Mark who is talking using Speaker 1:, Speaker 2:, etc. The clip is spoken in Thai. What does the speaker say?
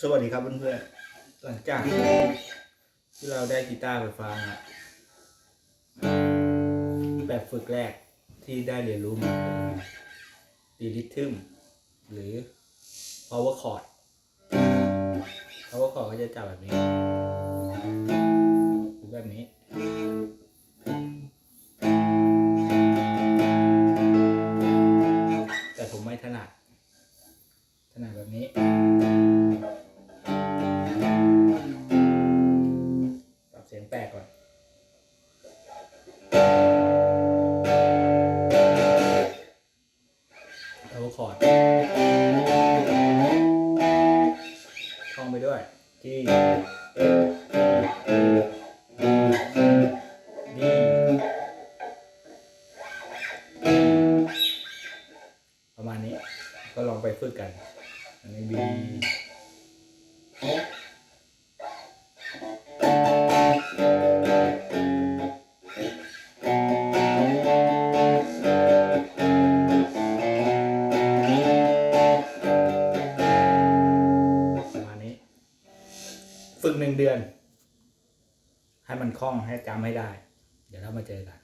Speaker 1: สวัสดีครับเพื่อนๆ หลังจากที่เราได้กีตาร์ไฟฟ้ามาแบบฝึกแรกที่ได้เรียนรู้มาดีริทึมหรือ power chord power chord ก็จะจับแบบนี้หรือแบบนี้แต่ผมไม่ถนัดถนัดแบบนี้ เอาคอร์ดท่องไปด้วย G D ประมาณนี้ก็ลองไปฝึกกันอันนี้ B ฝึกหนึ่งเดือน ให้มันคล่องให้จำให้ได้ เดี๋ยวเรามาเจอกัน